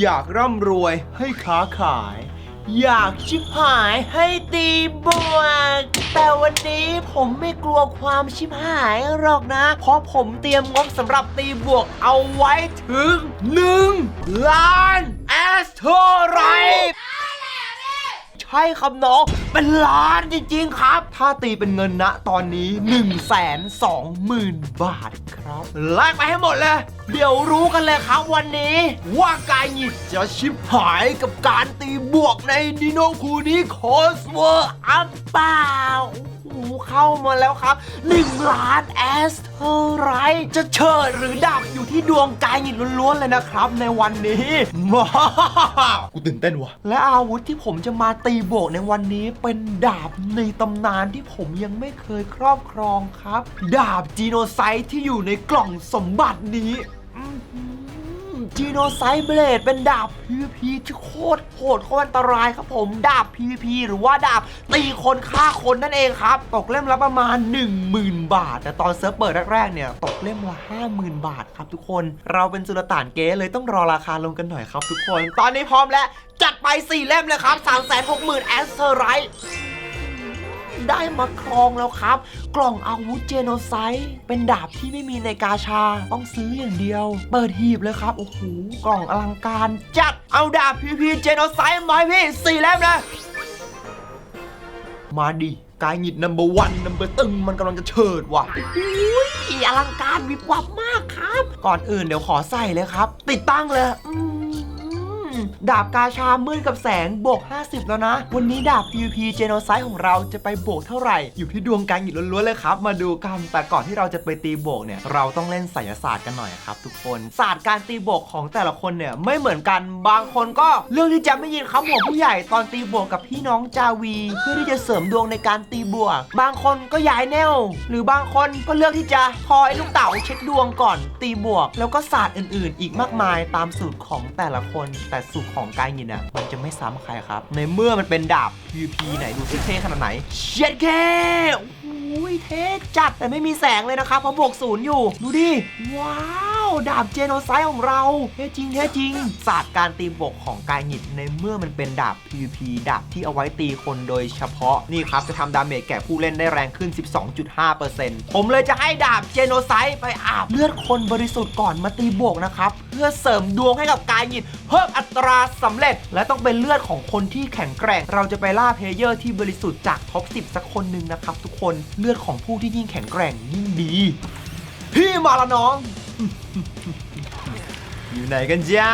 อยากร่ำรวยให้ค้าขาย อยากชิบหายให้ตีบวก แต่วันนี้ผมไม่กลัวความชิบหายหรอกนะ เพราะผมเตรียมงบสำหรับตีบวกเอาไว้ถึง 1 ล้านแอสโทรไร ใช่ครับน้องเป็นล้านจริง ๆ ครับ ถ้าตีเป็นเงินนะตอนนี้1นึ่งแสนสองหมื่นบาทครับลากไปให้หมดเลย เดี๋ยวรู้กันเลยครับวันนี้ ว่ากายหยิบจะชิบหายกับการตีบวกในดิโนคูนี้โคสเวอร์อัปเปล่า หเข้ามาแล้วครับ 1 ล้านแอสเท่าไรจะเชิดหรือดับอยู่ที่ดวงกายหยิบล้วนๆเลยนะครับ ในวันนี้มากูตื่นเต้นว่ะและอาวุธที่ผมจะมาตีบวกในวันนี้เป็นดาบในตำนานที่ผมยังไม่เคยครอบครองครับ ดาบจีโนไซต์ที่อยู่ในกล่องสมบัตินี้ จีโนไซเบลดเป็นดาบ PVP ที่โคตรโหดโคตรอันตรายครับผมดาบ PVP หรือว่าดาบตีคนฆ่าคนนั่นเองครับ ตกเล่มละประมาณ 10,000 บาท แต่ตอนเซิร์ฟเปิดแรกๆเนี่ย ตกเล่มละ50,000 บาทครับทุกคน เราเป็นสุลต่านเก๋เลยต้องรอราคาลงกันหน่อยครับทุกคน ตอนนี้พร้อมแล้ว จัดไป 4 เล่มเลยครับ360,000แอสเทอร์ไรท์ ได้มาครองแล้วครับ กล่องอาวุธเจโนไซต์เป็นดาบที่ไม่มีในกาชา ต้องซื้ออย่างเดียว เปิดหีบเลยครับ โอ้โห กล่องอลังการจัด เอาดาบพีพีเจโนไซต์มาให้พี่สี่เล่มเลยมาดิกายหงิดนัมเบอร์วันนัมเบอร์ตึงมันกำลังจะเฉิดว่ะอุ้ยอลังการวิบวับมากครับ ก่อนอื่นเดี๋ยวขอใส่เลยครับ ติดตั้งเลยอืม ดาบกาชามืดกับแสงบวก 50 แล้วนะ วันนี้ดาบ PVP เจโนไซ d ์ของเราจะไปบวกเท่าไหร่ อยู่ที่ดวงการหยิบล้วนๆเลยครับ มาดูกัน แต่ก่อนที่เราจะไปตีบวกเนี่ย เราต้องเล่นไสยศาสตร์กันหน่อยครับทุกคน ศาสตร์การตีบวกของแต่ละคนเนี่ยไม่เหมือนกัน บางคนก็เลือกที่จะไม่ยินคำของผู้ใหญ่ตอนตีบวกกับพี่น้องจาวี เพื่อที่จะเสริมดวงในการตีบวก บางคนก็ย้ายแนว หรือบางคนก็เลือกที่จะคอยลูกเต๋าเช็คดวงก่อนตีบวก แล้วก็ศาสตร์อื่น ๆ อีกมากมายตามสูตรของแต่ละคน แต่สูตรของกายหยินอะมันจะไม่ซ้ำใครครับ ในเมื่อมันเป็นดาบ PVP ไหนดูสิเท่ขนาดไหน เช็ดแค่โอ้ยเท่จัดแต่ไม่มีแสงเลยนะครับเพราะบวกศูนย์อยู่ ดูดิ ว้าว ดาบเจโนไซด์ของเราเท่จริงเท่จริง ศาสตร์การตีบวกของกายหิดในเมื่อมันเป็นดาบ PVP ดาบที่เอาไว้ตีคนโดยเฉพาะนี่ครับจะทำดาเมจแก่ผู้เล่นได้แรงขึ้น 12.5%ผมเลยจะให้ดาบเจโนไซด์ไปอาบเลือดคนบริสุทธิ์ก่อนมาตีบวกนะครับ เพื่อเสริมดวงให้กับกายหิดเพิ่มอัตราสำเร็จ และต้องเป็นเลือดของคนที่แข็งแกร่ง เราจะไปล่าเพเยอร์ที่บริสุทธิ์จากท็อป 10 สักคนหนึ่งนะครับทุกคนเลือดของผู้ที่ยิ่งแข็งแกร่งยิ่งดี พี่มาละน้อง อยู่ไหนกันจ๊ะ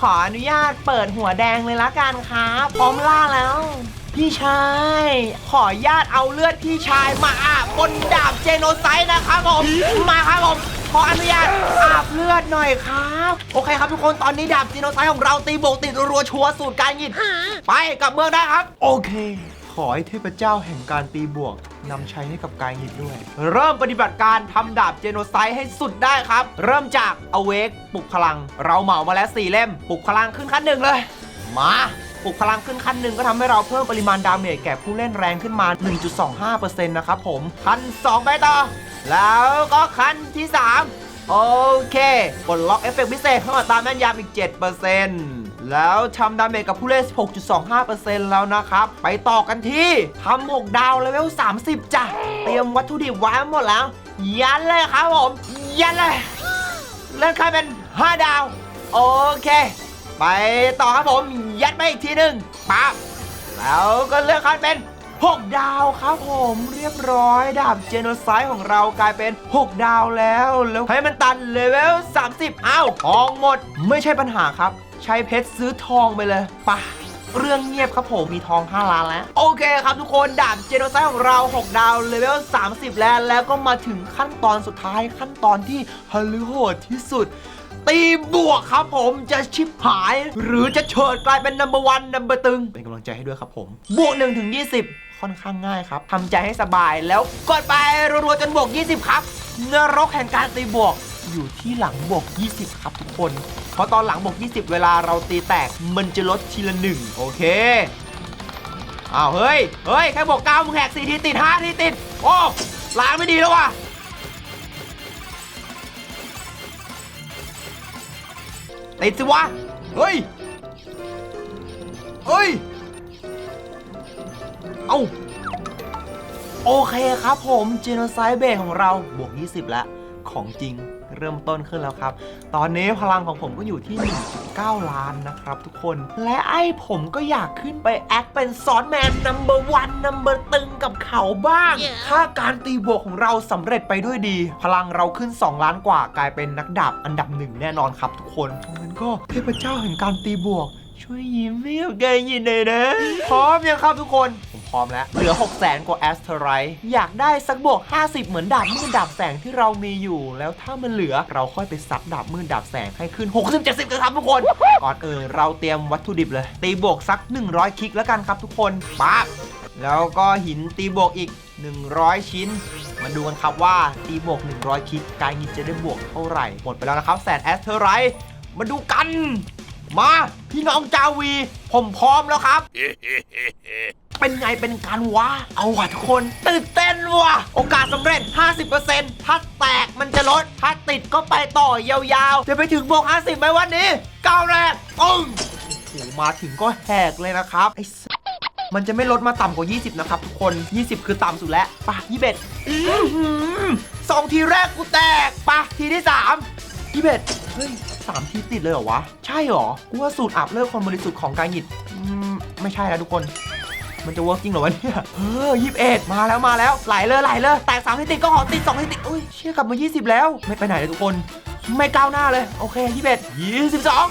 ขออนุญาตเปิดหัวแดงเลยละกันครับพร้อมล่าแล้ว พี่ชาย ขออนุญาตเอาเลือดพี่ชายมาอาบบนดาบเจโนไซด์นะครับผมมาครับผมขออนุญาตอาบเลือดหน่อยครับ โอเคครับทุกคนตอนนี้ดาบเจโนไซด์ของเราตีโบกติดรัวชัวสูตรการยิงไปกลับเมืองได้ครับ โอเค ขอให้เทพเจ้าแห่งการตีบวกนำใชัยให้กับกายหยิบด้วย เริ่มปฏิบัติการทำดาบเจโนไซด์ให้สุดได้ครับ เริ่มจากอเวกปลุกพลัง เราเหมามาแล้ว4เล่ม ปลุกพลังขึ้นขั้นหนึ่งเลย มาปลุกพลังขึ้นขั้นหนึ่งก็ทำให้เราเพิ่มปริมาณดาเมจแก่ผู้เล่นแรงขึ้นมา 1.25%นะครับผม ขั้น2ไปต่อ แล้วก็ขั้นที่ 3 โอเคกดล็อกเอฟเฟกต์พิเศษเพิ่มอัตราแม่นยำอีก 7% แล้วทำดาเมจกับผู้เล่น 6.25%แล้วนะครับ ไปต่อกันที่ทำ6ดาวเลเวล 30 จ้ะ เตรียมวัตถุดิบไว้หมดแล้ว ยันเลยครับผม ยันเลยเลื่อนขั้นเป็น 5 ดาว โอเค ไปต่อครับผม ยัดไปอีกทีหนึ่งปั๊บแล้วก็เลือกขั้นเป็น 6 ดาวครับผมเรียบร้อยดาบเจโนไซด์ของเรากลายเป็น 6 ดาวแล้วแล้วให้มันตันเลเวล 30 อ้าวทองหมด ไม่ใช่ปัญหาครับ ใช้เพชรซื้อทองไปเลยไปะเรื่องเงียบครับผมมีทอง 5 ล้านแล้ว โอเคครับทุกคนดาบเจโนไซด์ของเรา 6 ดาวเลเวล 30 แล้ว แล้วก็มาถึงขั้นตอนสุดท้ายขั้นตอนที่ฮลือโหดที่สุด ตีบวกครับผมจะชิบหาย หรือจะเฉิดกลายเป็นนัมเบอร์วันนัมเบอร์ตึง เป็นกำลังใจให้ด้วยครับผม บวก1ถึง20 ค่อนข้างง่ายครับทำใจให้สบายแล้วกดไปรัวๆจนบวก 20 ครับนรกแห่งการตีบวกอยู่ที่หลังบวก 20 ครับทุกคน เพราะตอนหลังบวก 20 เวลาเราตีแตกมันจะลดทีละหนึ่งโอเคอ้าวเฮ้ย เฮ้ย แค่บวก9มึงแหก4ทีติด5ทีติด โอ้ล้างไม่ดีแล้วว่ะ ติดสิวะ เฮ้ย เฮ้ย เอาโอเคครับผมเจโนไซเบของเราบวก 20 แล้ว ของจริง เริ่มต้นขึ้นแล้วครับ ตอนนี้พลังของผมก็อยู่ที่ 1.9 ล้านนะครับทุกคน และไอ้ผมก็อยากขึ้นไปแอคเป็นซอนแมนนัมเบอร์วันนัมเบอร์ตึงกับเขาบ้าง ถ้าการตีบวกของเราสำเร็จไปด้วยดี พลังเราขึ้น 2 ล้านกว่ากลายเป็นนักดาบอันดับหนึ่งแน่นอนครับทุกคนงั้นก็เทพเจ้าแห่งการตีบวก ช่วยยิ้มให้กับแกยินเลยนะ พร้อมยังครับทุกคนผมพ ร้อมแล้ว เหลือ 6 0 0 0 0กว่าแอสเทอไรอยากได้สักบวก 50 เหมือนดาบมืดดาบแสงที่เรามีอยู่ แล้วถ้ามันเหลือเราค่อยไปซัดดาบมืดดาบแสงให้ขึ้น 60 70กันครับทุกคน ก่อนอื่นเราเตรียมวัตถุดิบเลย ตีบวกสัก 100 คลิกแล้วกันครับทุกคนปั๊บแล้วก็หินตีบวกอีก 100 ชิ้น มาดูกันครับว่าตีบวก 100 คลิกกายหินจะได้บวกเท่าไหร่ หมดไปแล้วนะครับแสนแอสเทอไรมาดูกัน มาพี่น้องจาวี ผมพร้อมแล้วครับ เป็นไงเป็นการวะ เอาว่ะทุกคน ตื่นเต้นว่ะ โอกาสสำเร็จ 50%ถ้าแตกมันจะลด ถ้าติดก็ไปต่อยาวๆ จะไปถึงบวก50ไหมวันนี้ก้าวแรกปึ้งโอ้โหมาถึงก็แหกเลยนะครับไอ้สัสมันจะไม่ลดมาต่ำกว่า 20 นะครับทุกคน 20 คือต่ำสุดแล้วปะยี่เบ็ดสองทีแรกกูแตกปะทีที่ 3 ยี่เบ็ดเฮ้ยสามทีติดเลยเหรอวะ ใช่เหรอ กูว่าสูตรอาบเลิกคนบริสุทธิ์ของการหยิดอืมไม่ใช่แล้วทุกคน มันจะเวิร์กจริงเหรอวะเนี่ย เออยี่สิบเอ็ดมาแล้วมาแล้ว ไหลเลยไหลเลยแตกสามทีติดก็ขอติดสองทีติดอุ้ยเชี่ยกลับมา20แล้ว ไม่ไปไหนเลยทุกคน ไม่ก้าวหน้าเลย โอเคยี่สิบเอ็ดยี่สิบสอง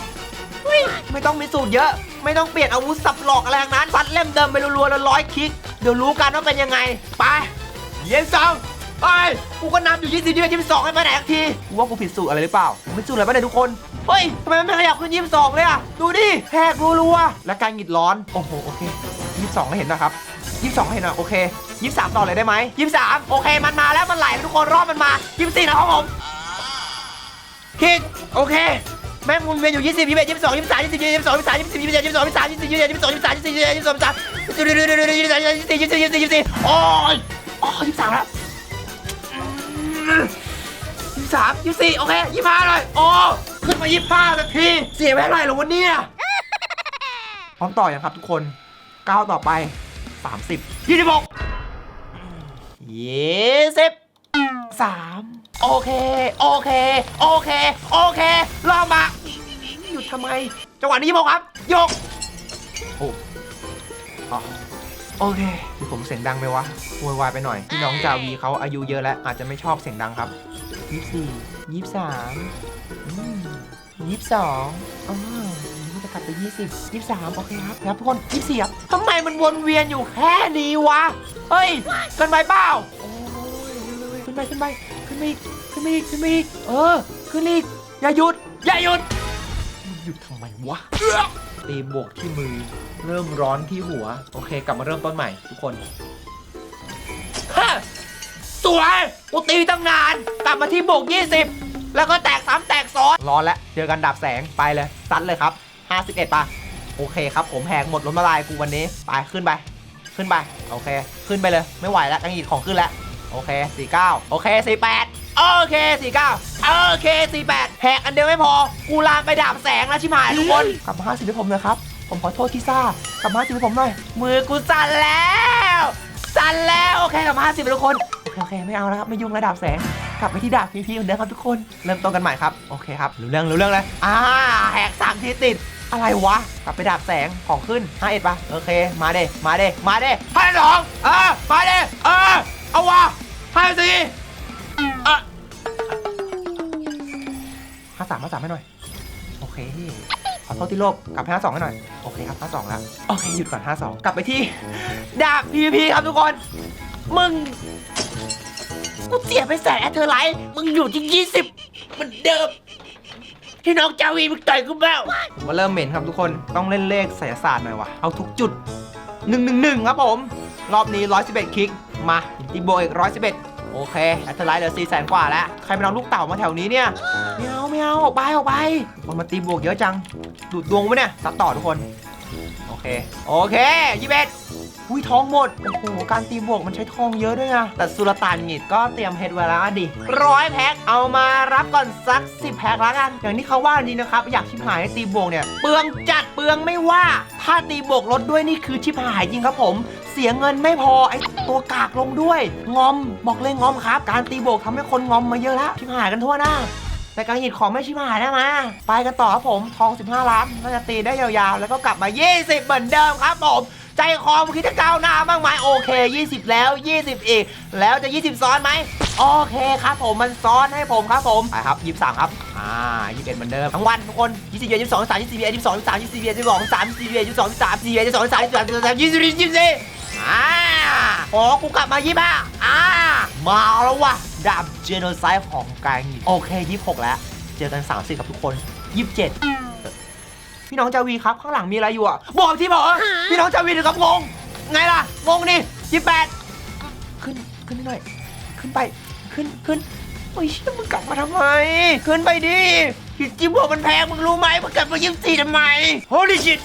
ไม่ต้องมีสูตรเยอะ ไม่ต้องเปลี่ยนอาวุธสับหลอกอะไรทั้งนั้นซัดเล่มเดิมไปรัวๆแล้วร้อยคลิก เดี๋ยวรู้กันว่าเป็นยังไง ไปยี่สิบสอง ไปกูก็นำอยู่ยี่สิบยี่สิบสองให้ไปไหนสักทีกูว่ากูผิดสูตรอะไรหรือเปล่าผมผิดสูตรอะไรปะเนี่ยทุกคนเฮ้ยทำไมมันไม่ขยับขึ้นยี่สิบสองเลยอะดูดิแหกรัวๆและการหงิดร้อนโอ้โหโอเคยี่สิบสองเห็นนะครับยี่สิบสองเห็นนะโอเคยี่สิบสามต่อเลยได้ไหมยี่สิบสามโอเคมันมาแล้วมันไหลทุกคนรอบมันมายี่สิบสี่นะครับผมคลิกโอเคแม่งวนเวียนอยู่20 21 22 23 24 22 23 24 27 22 23 24 22 23 24 22 23 24 24 24โอ้ยอ๋อ23แล้ว 23 24โอเค25เลยโอ้ขึ้นมา25นาทีเสียไปเท่าไหร่หรอวันนี้พร้อมต่อยังครับทุกคนก้าวต่อไป30 26 20สามโอเค โอเค โอเค โอเครอบมาหยุดทำไม จังหวะนี้ยกครับ ยก โอ้อ๋อ โอเคคือผมเสียงดังไหมวะโวยวายไปหน่อย พี่น้องจาวีเขาอายุเยอะแล้ว อาจจะไม่ชอบเสียงดังครับยี่สี่ยี่สามยี่สองอ๋อนี่จะกลับไปยี่สิบยี่สามโอเคครับครับทุกคนยี่สี่ครับทำไมมันวนเวียนอยู่แค่นี้วะ เฮ้ยเกินไปเปล่าโอ้ยขึ้นไปขึ้นไปขึ้นไปอีกขึ้นไปอีกขึ้นไปอีกเออ ขึ้นอีกอย่าหยุด อย่าหยุดหยุดทำไมวะตีบวกที่มือ เริ่มร้อนที่หัว โอเค กลับมาเริ่มต้นใหม่ทุกคนฮะสวยกูตีตั้งนาน กลับมาที่บวก20 แล้วก็แตกซ้ำแตกซ้อน ร้อนแล้ว เจอกันดับแสงไปเลยซัดเลยครับ 51ป่ะ โอเคครับผมแหกหมดล้มละลายกูวันนี้ ไปขึ้นไป ขึ้นไป โอเค ขึ้นไปเลย ไม่ไหวแล้วกังหยิดของขึ้นแล้ว โอเค 49 โอเค 48 โอเค 49 โอเค 48แหกอันเดียวไม่พอ กูลามไปดาบแสงแล้วชิมหายทุกคน กลับมา50ให้ผมหนะครับ ผมขอโทษที่ซ่ากลับมา50ให้ผมหน่อย มือกูสั่นแล้ว สั่นแล้วโอเคกลับมา50ทุกคน โอเคโอเคไม่เอาแล้วครับไม่ยุ่งแล้วดาบแสง กลับไปที่ดาบพีพีเหมือนเดิมครับทุกคน เริ่มต้นกันใหม่ครับ โอเคครับรู้เรื่องรู้เรื่องเลยอ่าแหกสามทีติด อะไรวะ กลับไปดาบแสงของขึ้น5เอ็ดปะโอเค มาเด้มาเด้มาเด้ให้สองเออมาเด้เออเอาวะให้สี่เออห้าสามห้าสามให้หน่อย โอเคขอ โทษที่โลบกลับไปห้าสองให้หน่อย โอเคครับห้าสองแล้ว โอเค หยุดก่อนห้าสองกลับไปที่ ดาบ PVP ครับทุกคน มึง กูเสียไปแสนแอตเธอร์ไลท์ มึงอยู่ที่ยี่สิบเหมือนเดิม ที่น้องจาวีมึงต่อยกูแล้วมาเริ่มเหม็นครับทุกคน ต้องเล่นเลขไสยศาสตร์หน่อยวะเอาทุกจุด 111 ครับผม รอบนี้ 111 คลิก มาตีโบอีก 111 โอเคแอตเทอร์ไลท์เหลือ4แสนกว่าแล้ว ใครไปเอาลูกเต่ามาแถวนี้เนี่ยไม่เอาไม่เอาออกไปออกไปคนมาตีบวกเยอะจัง ดูดดวงไหมเนี่ยซัดต่อทุกคน โอเค โอเคยี่สิบอุ้ยทองหมด โอ้โห การตีบวกมันใช้ทองเยอะด้วยนะแต่สุลต่านหงิดก็เตรียมเฮดไว้แล้วดิร้อยแพ็คเอามารับก่อนสักสิบแพ็คแล้วกัน อย่างที่เขาว่าจริงนะครับ อยากชิบหายให้ตีบวกเนี่ย เปลืองจัดเปลืองไม่ว่า ถ้าตีบวกลดด้วยนี่คือชิบหายจริงครับผม เสียเงินไม่พอไอตัวกากลงด้วย งอมบอกเลยงอมครับ การตีโบกทำให้คนงอมมาเยอะแล้วชิบหายกันทั่วหน้าแต่การหยิบของไม่ชิบหายได้มาไปกันต่อครับผมทอง 15 ล้านน่าจะตีได้ยาวๆ แล้วก็กลับมา 20 เหมือนเดิมครับผมใจคอมคิดจะก้าวหน้าบ้างไหมโอเค 20 แล้ว 20 อีก แล้วจะ 20 ซ้อนไหมโอเคครับผมมันซ้อนให้ผมครับผมไปครับ 23 ครับอ่า21เหมือนเดิมทั้งวันทุกคน20 22 23 24 22 23 24 22 23 24 22 23 24 22 23 24 24 24 อ่าโอ้กูกลับมายี่ห้าอ่ามาแล้ววะดาบเจโนไซด์ของกายโอเค26แล้ว เจอกัน30กับทุกคน27พี่น้องจาวีครับ ข้างหลังมีอะไรอยู่อะบอกที่บอกพี่น้องจาวีถึงกับงง ไงล่ะ งงดิ28ขึ้นขึ้นนิดหน่อย ขึ้นไปขึ้นขึ้นโอ้ยเชี่ยมึงกลับมาทำไม ขึ้นไปดิหินจิ้มหัวมันแพงมึงรู้ไหมมึงกลับมายี่สิบสี่ทำไม Holy shit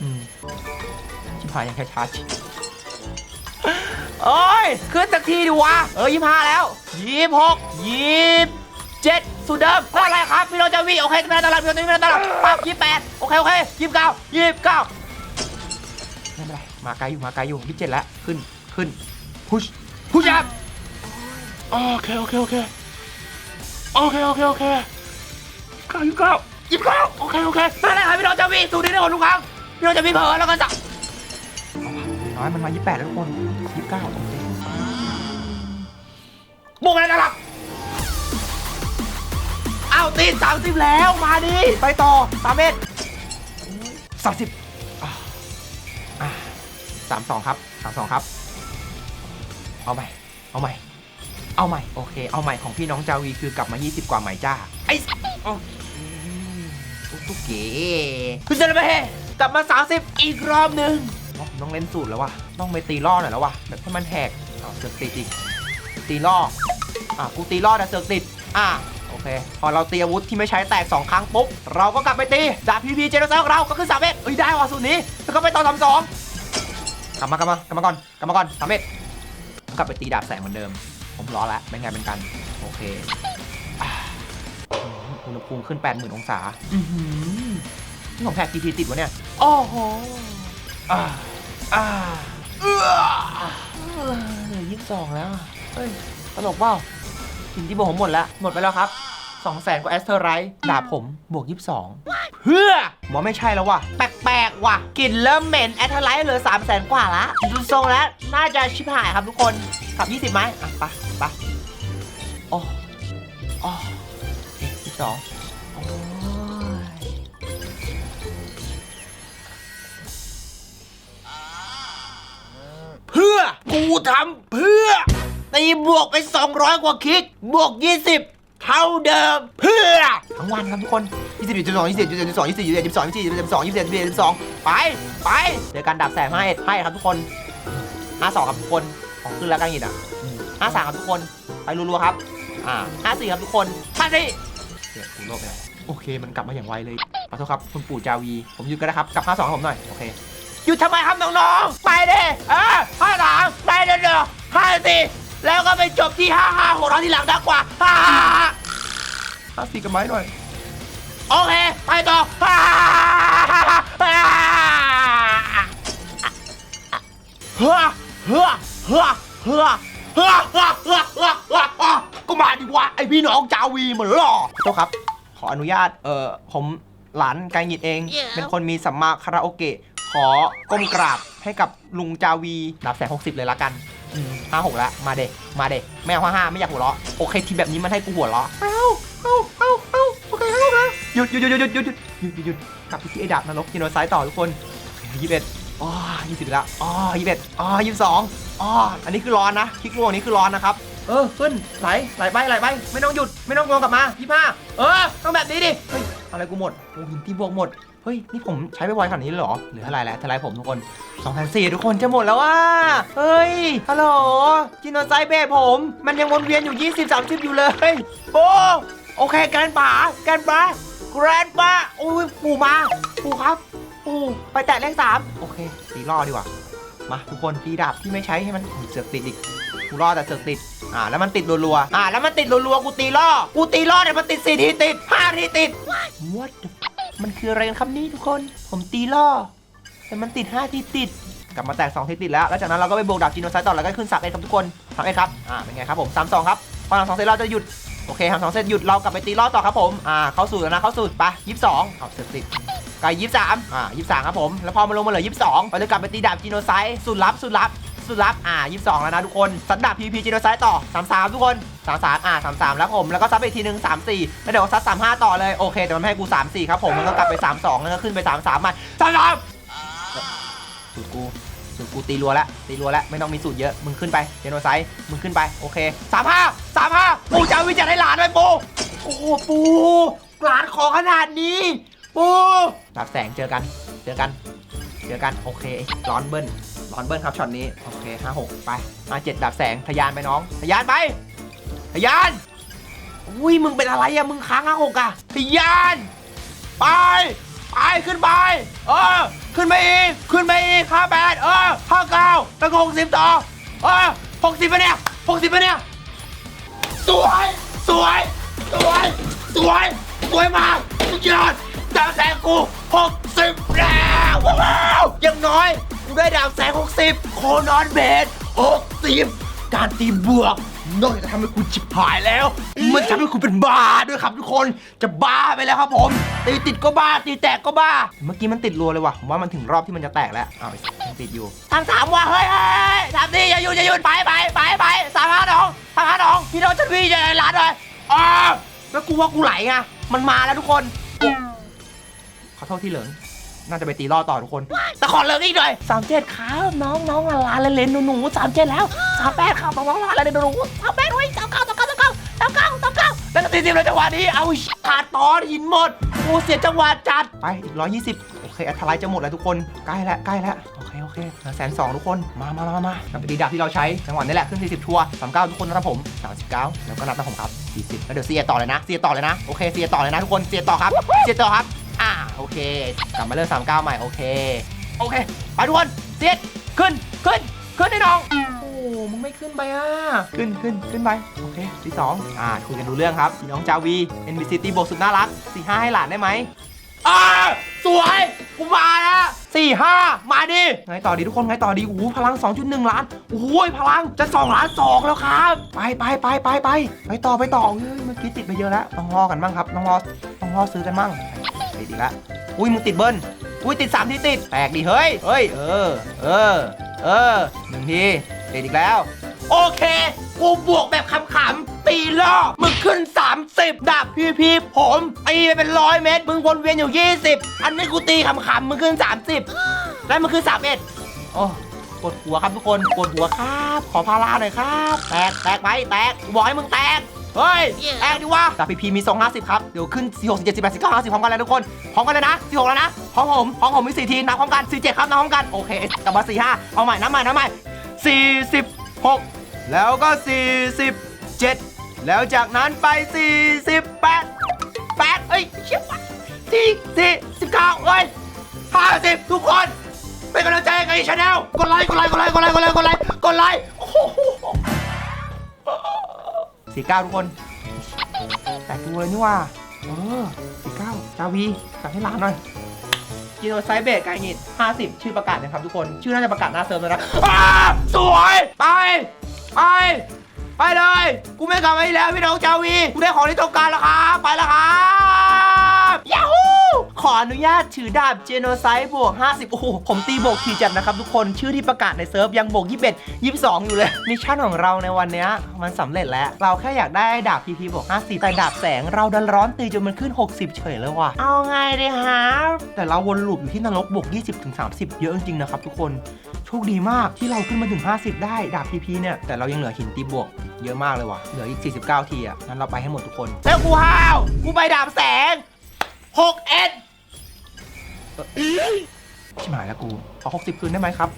อืมชิบหายยังแค่ชาร์จ โอ้ยขึ้นสักทีดิวะ เออยี่ห้าแล้วยี่หกยี่เจ็ดสุดเดิมได้อะไรครับ พี่โรจาวีโอเคไม่ได้ตลาดพี่โรจาวีไม่ได้ตลาดปั๊บยี่แปดโอเค โอเคยี่เก้ายี่เก้าไม่เป็นไรมาไกลอยู่มาไกลอยู่ยี่สิบเจ็ดแล้วขึ้นขึ้นพุชพุชอัพโอเคโอเคโอเคโอเคโอเคโอเคเก้ายี่เก้ายี่เก้าโอเคโอเคได้เลยครับพี่โรจาวีสูตรนี้ได้หมดทุกครั้งพี่โรจาวีเผลอแล้วก็จับ น้อยมันมา 28 แล้วทุกคน 29โอเคบวกอะไรกันล่ะอ้าวตีน30แล้วมาดิ ไปต่อ3เมตร30อะอะ32ครับ32ครับ เอาใหม่ เอาใหม่ เอาใหม่ โอเค เอาใหม่ของพี่น้องจาวีคือกลับมา 20 กว่าใหม่จ้า ไอ้โอเคตุ๊กตุ๊กเก๋คุณเจนไปกลับมา 30 อีกรอบหนึ่ง ต้องเล่นสูตรแล้ววะต้องไปตีล่อหน่อยแล้ววะแบบให้มันแหกเอาเสือกติดอีกตีล่ออะกูตีล่อแต่เสือกติดอะโอเค พอเราตีอาวุธที่ไม่ใช้แตก 2 ครั้งปุ๊บ เราก็กลับไปตีดาบพีพีเจโนเซลของเราก็คือสามเมตรเอ้ยได้ว่ะสูตรนี้แล้วก็ไปต่อทำสองกลับมากลับมากลับมาก่อนกลับมาก่อนสามเมตรผมกลับไปตีดาบแสงเหมือนเดิม ผมรอแล้วเป็นไงเป็นกัน โอเคอุณหภูมิขึ้น 80,000 องศาอือหือนี่ของแพกกี่ทีติดวะเนี่ยโอ้โห อ่าอ่าเอื้อเหลือยี่สิบสองแล้วเฮ้ยตลกเปล่าหินที่บอกผมหมดแล้วหมดไปแล้วครับสองแสนกว่าแอสเทอร์ไรท์ดาบผมบวก22เพื่อหมอไม่ใช่แล้วว่ะ แปลกๆว่ะกลิ่นเริ่มเหม็นแอสเทอร์ไรท์เหลือ3แสนกว่าละดูทรงแล้ว น่าจะชิบหายครับทุกคนกลับ20ไหมอะไปไปโอ้โอ้ยี่สิบสอง กูทำเพื่อ ตีบวกไป 200 กว่าคลิก บวก 20 เท่าเดิม เพื่อ ทั้งวันครับทุกคน 20 22 20 22 22 24 22 24 22 24 24 22 ไป ไปเดี๋ยวการดับแสงให้ให้ครับทุกคน 52 ครับทุกคน ของขึ้นแล้วกันหินอะ 53 ครับทุกคน ไปรัวๆครับ อ่า 54 ครับทุกคน54เดี๋ยวกูโลกไปโอเค มันกลับมาอย่างไวเลยขอโทษครับ คุณปู่จาวี ผมหยุดก็ได้ครับ กลับ 52ให้ผมหน่อย โอเค หยุดทำไมครับน้องๆ ไปดิเออห้าสามไปเด้อห้าสี่แล้วก็ไปจบที่ห้าห้าหกเราที่หลังดักกว่าห้าห้าสี่กับไม้หน่อย โอเค ไปต่อห้าเฮ้อเฮ้อเฮ้อเฮ้อเฮ้อเฮ้อเฮ้อเฮ้อเฮ้อเฮ้อก็มาดีวะไอพี่น้องจาวีเหมือนหรอโทษครับ ขออนุญาต เอ่อผมหลานกายหยิดเอง เป็นคนมีสัมมาคาราโอเกะ ขอก้มกราบให้กับลุงจาวีดับแสงหกสิบเลยละกันห้าหกแล้วมาเด็มาเด็ไม่เอาห้าห้าไม่อยากหัวเราะโอเคทีแบบนี้มันให้กูหัวเราะเอาเอาเอาเอาโอเคเอานะหยุดหยุดหยุดหยุดหยุดหยุดหยุดหยุดหยุดหยุดกลับไปที่ไอ้ดาบนรกจิโนไซด์ต่อทุกคนยี่สิบเอ็ดอ๋อยี่สิบแล้วอ๋อยี่สิบเอ็ดอ๋อยี่สิบสองอ๋ออันนี้คือร้อนนะคลิกลวงนี้คือร้อนนะครับเออขึ้นไหลไหลไปไหลไปไม่ต้องหยุดไม่ต้องงงกลับมายี่ห้าเออต้องแบบนี้ดิเฮ้ยอะไรกูหมดโอ้หินตีบวกหมด ฮ้ย นี่ผมใช้ไปไวขนาดนี้เลยเหรอหลือเท่าไหรแล้วเท่าไหรผมทุกคน2องพันสี่ทุกคนจะหมดแล้วว่าเฮ้ย ฮัลโหลจินโนไซเบสผม มันยังวนเวียนอยู่ 20 30 อยู่เลยโอ้โอเคแกนป่าแกนป่าแกรนป่าโอ้ยปู่มาปู่ครับปู่ไปแตะเลขสามโอเคตีล่อดีกว่า มาทุกคนตีดาบที่ไม่ใช้ให้มันเสือกติดอีกกูรอแต่เสือกติด อ่าแล้วมันติดรัวๆอ่าแล้วมันติดรัวๆกูตีล่อกูตีล่อเนี่ยมันติดสี่ทีติดห้าทีติด What the มันคืออะไรกันครับนี่ทุกคน ผมตีล่อ แต่มันติด 5 ทีติด กลับมาแตก 2 ทีติดแล้ว แล้วจากนั้นเราก็ไปบวกดาบจีโนไซต์ต่อแล้วก็ขึ้นสับเอ็ครับทุกคนสับเอ็ครับ อ่า เป็นไงครับผม3 2ครับ พอทำสองเสร็จเราจะหยุด โอเคทำสองเสร็จหยุด เรากลับไปตีล่อต่อครับผม อ่า เข้าสู่แล้วนะเข้าสู่ไปยี่สิบสองเอาเสร็จติดไก่ยี่สิบสามอ่ายี่สิบสามครับผม แล้วพอมาลงมาเหลือยี่สิบสองเราจะกลับไปตีดาบจีโนไซต์สุดลับสุดลับ สุดลับอ่ายี่สิบสองแล้วนะทุกคนสันดาบพีพีจีโนไซต์ต่อสามสามทุกคนสามสามอ่าสามสามแล้วผม แล้วก็ซับไปอีกทีหนึ่งสามสี่แล้วเดี๋ยวซัดสามห้าต่อเลย โอเคเดี๋ยวมันให้กูสามสี่ครับผม มันก็กลับไปสามสองแล้วก็ขึ้นไปสามสามมาสามสามสูตรกูสูตรกูตีรัวแล้วตีรัวแล้วไม่ต้องมีสูตรเยอะ มึงขึ้นไปเจโนไซต์มึงขึ้นไป โอเคสามห้าสามห้าปูจะเอาวิจารณ์ให้หลานเลยปูโอ้โหปูหลานขอขนาดนี้ปูดับแสงเจอกัน เจอกัน เจอกัน โอเค ร้อนเบิ้ล ร้อนเบิ้ลครับช็อตนี้ โอเคห้าหกไป มาเจ็ดดับแสงทะยานไปน้อง ทะยานไป ทะยาน อุ้ยมึงเป็นอะไรอะมึงค้างห้าหกอะทะยาน ไป ไปขึ้นไป เออ ขึ้นไปอีก ขึ้นไปอีกห้าแปดเออห้าเก้าแล้วก็หกสิบต่อ เออหกสิบไปเนี่ยหกสิบไปเนี่ย สวย สวย สวย สวย สวยมากสุดยอดดาวแสงกูหกสิบแล้วว้าวย่างน้อย กูได้ดาวแสงหกสิบโคนอนเบสหกสิบการตีบวก นอกจากจะทำให้คุณจิบหายแล้ว มันทำให้คุณเป็นบ้าด้วยครับทุกคนจะบ้าไปแล้วครับผม ตีติดก็บ้า ตีแตกก็บ้า เมื่อกี้มันติดรัวเลยว่ะผมว่ามันถึงรอบที่มันจะแตกแล้วอ้าวยังติดอยู่ทางสามว่ะเฮ้ยเฮ้ยสามทีอย่าหยุดอย่าหยุดไปไปไปไปสามห้าน้องสามห้าน้องพี่น้องจันวีอย่าหลานเลยอ้าวแล้วกูว่ากูไหลไงมันมาแล้วทุกคนขอโทษที่เหลิง น่าจะไปตีล่อต่อทุกคนแต่ขอเลิงอีกหน่อยสามเจ็ดครับน้องน้องลาเลนเลนหนูหนูสามเจ็ดแล้วสามแปดครับน้องน้องลาเลนเลนหนูหนูสามแปดเฮ้ยสามเก้าสามเก้าสามเก้าสามเก้าสามเก้าแล้วก็ตีสิบเลยจังหวะนี้เอาขาดตอนหินหมดโอ้เสียจังหวะจัดไปอีกร้อยยี่สิบโอเคอัธไลจะหมดแล้วทุกคนใกล้แล้วใกล้แล้วโอเคโอเคแสนสองทุกคนมามามามากับดีดาบที่เราใช้จังหวะนี้แหละขึ้น40ทัวร์39ทุกคนนะครับผม39แล้วก็นับนะผมครับ40แล้วเดี๋ยวเสียต่อเลยนะเสียต่อเลยนะโอเคเสียต่อเลยนะทุกคนเสียต่อครับเสียต่อครับ โอเค กลับมาเริ่ม39ใหม่ โอเค โอเค ไปทุกคนเสียขึ้น ขึ้น ขึ้นไอ้น้อง โอ้มึงไม่ขึ้นไปอะ ขึ้นขึ้นขึ้นไป โอเคที่สองอ่า คุยกันดูเรื่องครับพี่น้องจาวี NBC ตีบวกสุดน่ารัก45ให้หลานได้ไหมอ่าสวย กูมาแล้วสี่ห้ามาดิ ไงต่อดีทุกคน ไงต่อดีโอ้โหพลัง 2.1 ล้าน โอ้โหพลังจะ 2 ล้าน 2 แล้วครับ ไปไปไปไปไปไปต่อไปต่อเฮ้ยเมื่อกี้ติดไปเยอะแล้ว ต้องรอกันบ้างครับ ต้องรอต้องรอซื้อกันบ้าง ไปดีละอุ้ยมึงติดเบิ้ลอุ้ยติด3ที่ติดแปลกดีเฮ้ยเฮ้ยเออเออเออหนึ่งทีติดอีกแล้ว โอเค กูบวกแบบขำๆตีล่อมึงขึ้น 30ดาบพีพีผมตีไปเป็นร้อยเมตร มึงวนเวียนอยู่ 20 อันนี้กูตีขำๆมึงขึ้น 30 แล้วมึงขึ้น31โอ้ปวดหัวครับทุกคนปวดหัวครับ ขอพาราหน่อยครับ แตกแตกไปแตกบอกให้มึงแตก เฮ้ยแตกดิวะดาบพีพีมีทรง50ครับ เดี๋ยวขึ้น46 47 18 19 50พร้อมกันเลยทุกคน พร้อมกันเลยนะ46แล้วนะพร้อมผมพร้อมผมมี4ทีนับพร้อมกัน47ครับนับพร้อมกัน โอเค กลับมา45เอาใหม่นับใหม่นับใหม่46แล้วก็47แล้วจากนั้นไป48 8เอ้ยเชี่ยสี่สี่สิบเก้าเอ้ยห้าสิบทุกคนเป็นกำลังใจให้กับอีชาแนลกดไลค์กดไลค์กดไลค์กดไลค์กดไลค์กดไลค์กดไลค์โอ้โห สี่เก้าทุกคนแตกดูเลยนี่ว่าเออสี่เก้าจาวีกลับให้ร้านหน่อยกิโนไซเบตไกงิด50ชื่อประกาศนะครับทุกคน ชื่อน่าจะประกาศหน้าเซิร์ฟแล้วนะสวย ไป ไป ไปเลย กูไม่กลับมาอีกแล้วพี่น้องจาวี กูได้ของที่ต้องการแล้วครับไปแล้วครับยาฮูขออนุญาตถือดาบเจโนไซด์บวก 50 โอ้โห ผมตีบวกทีจัดนะครับทุกคนชื่อที่ประกาศในเซิร์ฟยังบวก 21 22 อยู่เลย มิชชั่นของเราในวันนี้มันสำเร็จแล้ว เราแค่อยากได้ดาบพีพีบวก 50 แต่ดาบแสงเราดันร้อนตีจนมันขึ้น 60 เฉยเลยว่ะ เอาไงดีฮะแต่เราวนลูปอยู่ที่นรกบวก 20-30 เยอะจริงๆนะครับทุกคน โชคดีมากที่เราขึ้นมาถึง 50 ได้ดาบพีพีเนี่ย แต่เรายังเหลือหินตีบวก เยอะมากเลยว่ะ เหลืออีก 49 ทีอะงั้นเราไปให้หมดทุกคน แล้วกูห้าวกูไปดาบแสง6เอ็ดชิบหายแล้วกู ขอ 60 คืนได้ไหมครับ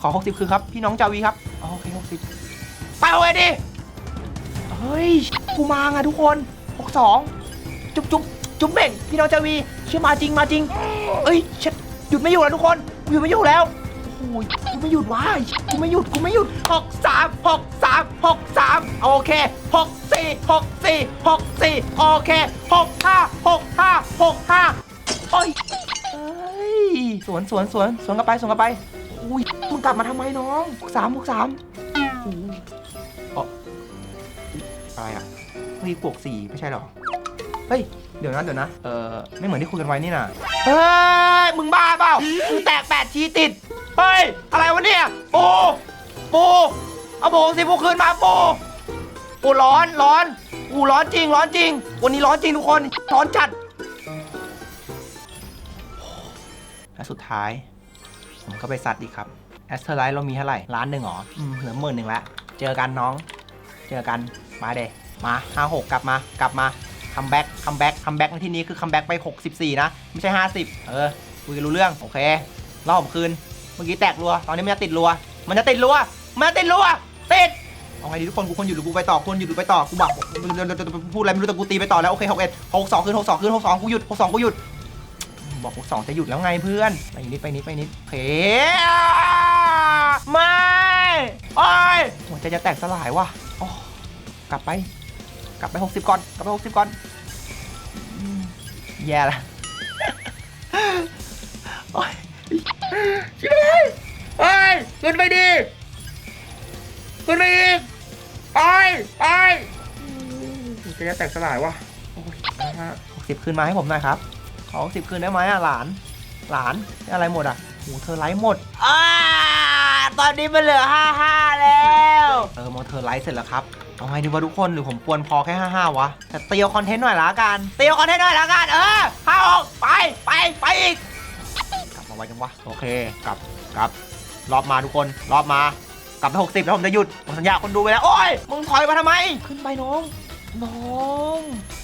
ขอ 60 คืนครับ พี่น้องจาวีครับโอเค 60 ไปเอาไว้ดิเฮ้ย กูมาไงทุกคน 62 จุ๊บจุ๊บจุ๊บเบ่ง พี่น้องจาวีเชื่อมาจริงมาจริง เอ้ยฉันหยุดไม่อยู่แล้วทุกคนหยุดไม่อยู่แล้ว โอ้โหอ้ยกูไม่หยุดวะกูไม่หยุดกูไม่หยุดหกสามหกสามหกสามโอเคหกสี่หกสี่หกสี่โอเคหกห้าหกห้าหกห้าโอ้ยเอ้ยสวนสวนสวนสวนกลับไปสวนกลับไปอุ้ยมึงกลับมาทำไมน้องหกสามหกสามอุ้ยอ๋ออะไรอะเมื่อกี้ปวกสี่ไม่ใช่หรอเฮ้ย เดี๋ยวนะเดี๋ยวนะ เออไม่เหมือนที่คุยกันไว้นี่นะเฮ้ย มึงบ้าเปล่ามึงแตกแปดทีติด เฮ้ย อะไรวะเนี่ยปูปูเอาโบสิปูคืนมาปูปูร้อนร้อนปูร้อนจริง ร้อนจริง วันนี้ร้อนจริงทุกคน ร้อนจัด และสุดท้าย ผมก็ไปซัดอีกครับ แอสเทอร์ไลท์เรามีเท่าไหร่ล้านหนึ่งเหรออืมเหลือหมื่นหนึ่งแล้วเจอกันน้อง เจอกัน มาเดมาห้าหกกลับมา กลับมา คัมแบ็กคัมแบ็กคัมแบ็กในที่นี้คือคัมแบ็กไป 64 นะ ไม่ใช่ 50 เออคุยกันรู้เรื่อง โอเครอบคืน เมื่อกี้แตกรัว ตอนนี้มันจะติดรัว มันจะติดรัว มันจะติดรัว ติด เอาไงดีทุกคน กูควรหยุดหรือกูไปต่อควรหยุดหรือไปต่อ กูบอกพูดอะไรไม่รู้แต่กูตีไปต่อแล้ว โอเค6 1 6 2คืน6 2คืน6 2กูหยุด6 2กูหยุด บอก6 2จะหยุดแล้วไงเพื่อน ไปนิดไปนิดไปนิดโอเคไม่โอ้ยหัวใจจะแตกสลายว่ะโอ้กลับไป กลับไป 60 ก่อน กลับไป 60 ก่อนอืมแย่ละโอ้ยชิบหายเฮ้ยขึ้นไปดิขึ้นไปอีกไปไปอืมจะแตกสลายว่ะโอ้ยหกสิบคืนมาให้ผมหน่อยครับ ขอหกสิบคืนได้ไหมอะหลาน หลานได้อะไรหมดอะโหเธอไลฟ์หมดอ่าตอนนี้มันเหลือห้าห้าแล้ว เออมอเธอไลฟ์เสร็จแล้วครับ เอาไงดีวะทุกคนหรือผมควรพอแค่55วะแต่เตียวคอนเทนต์หน่อยละกันเตียวคอนเทนต์หน่อยละกันเออห้าหกไปไปไปอีกกลับมาไว้กันวะโอเคกลับกลับรอบมาทุกคนรอบมากลับไป60แล้วผมจะหยุดผมสัญญาคนดูไปแล้วโอ้ยมึงถอยมาทำไม ขึ้นไปน้องน้อง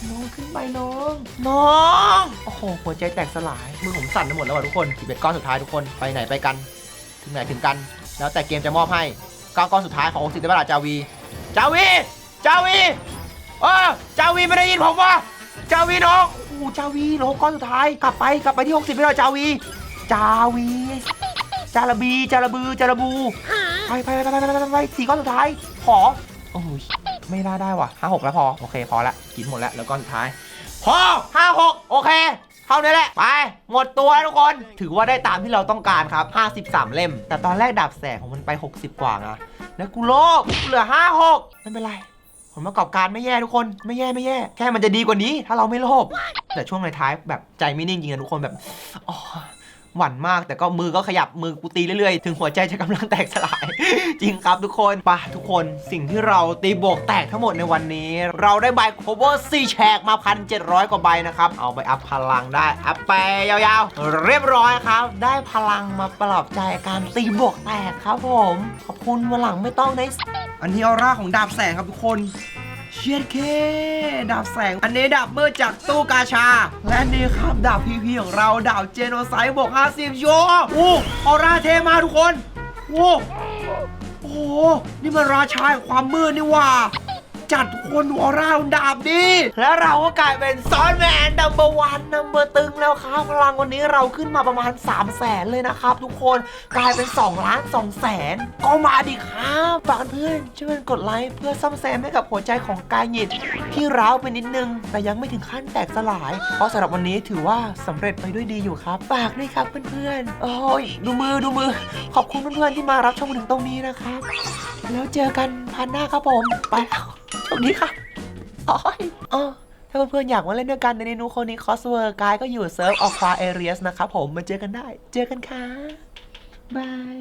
น้องขึ้นไปน้องน้องโอ้โหหัวใจแตกสลายมือผมสั่นไปหมดแล้วว่ะทุกคน11ก้อนสุดท้ายทุกคนไปไหนไปกัน ถึงไหนถึงกัน แล้วแต่เกมจะมอบให้ก้าก้อนสุดท้ายของ60ได้เวลาจาวี จาวีจาวีเออจาวีไม่ได้ยินผมวะจาวีน้องโอ้จาวีโลก้อนสุดท้ายกลับไปกลับไปที่ 60ไม่ได้จาวีจาวีจาระบีจาระบือจาระบูไปไปไปไปไปไปไปสี่ก้อนสุดท้ายขอโอ้ยไม่ได้ได้ว่ะห้าหกแล้วพอโอเคพอละกินหมดแล้วแล้วก้อนสุดท้ายพอห้าหกโอเคเท่านี้แหละ ไป หมดตัวทุกคน ถือว่าได้ตามที่เราต้องการครับ 53 เล่ม แต่ตอนแรกดาบแสงของมันไป 60 กว่านะ แล้วกูโลภกูเหลือห้าหกไม่เป็นไร ผลประกอบการไม่แย่ทุกคน ไม่แย่ไม่แย่ แค่มันจะดีกว่านี้ ถ้าเราไม่โลภแต่ช่วงในท้ายแบบใจไม่นิ่งจริงนะทุกคนแบบอ๋อ หวั่นมาก แต่ก็มือก็ขยับมือกูตีเรื่อยๆ ถึงหัวใจจะกำลังแตกสลาย จริงครับทุกคนไปะทุกคนสิ่งที่เราตีบวกแตกทั้งหมดในวันนี้ เราได้ใบโคเวอร์ซีแชกมาพันเจ็ดร้อยกว่าใบนะครับ เอาไปอัพพลังได้อัพไปยาวๆ เรียบร้อยครับ ได้พลังมาปลอบใจการตีบวกแตกครับผม ขอบคุณวันหลังไม่ต้องได้ อันนี้ออร่าของดาบแสงครับทุกคน เชียดเคดาบแสง อันนี้ดาบเมื่อจากตู้กาชา และนี่ครับดาบพีพีของเราดาบเจโนไซด์บวก50โยโอ้ออร่าเทมาทุกคนโอ้โอ้โหนี่มันราชาแห่งความมืดนี่ว่า จัดคนดูอร่าดาบดิแล้วเราก็กลายเป็นซอนแมนดัมเบอร์วันนัมเบอร์ตึงแล้วครับพลังวันนี้เราขึ้นมาประมาณ 3 0 0แสนเลยนะครับ ทุกคนกลายเป็น2ล้าน2แสนก็มาดิครับฝากเพื่อนช่วยกดไลค์เพื่อซ่อมแซมให้กับหัวใจของกายหยิดที่ร้าวไปนิดนึง แต่ยังไม่ถึงขั้นแตกสลาย เพราะสำหรับวันนี้ถือว่าสำเร็จไปด้วยดีอยู่ครับฝากด้วยครับเพื่อนๆโอ้ยดูมือดูมือ ขอบคุณเพื่อนๆที่มารับชมถึงตรงนี้นะครับแล้วเจอกันพันหน้าครับผม ไปแล้ว โชคดีค่ะโอ้ยเออถ้าเพื่อนๆอยากมาเล่นด้วยกันในเมนูโคนี้คอสเวอร์กายก็อยู่เซิร์ฟออกฟาเอเรียสนะครับผมมาเจอกันได้ เจอกันค่ะ บาย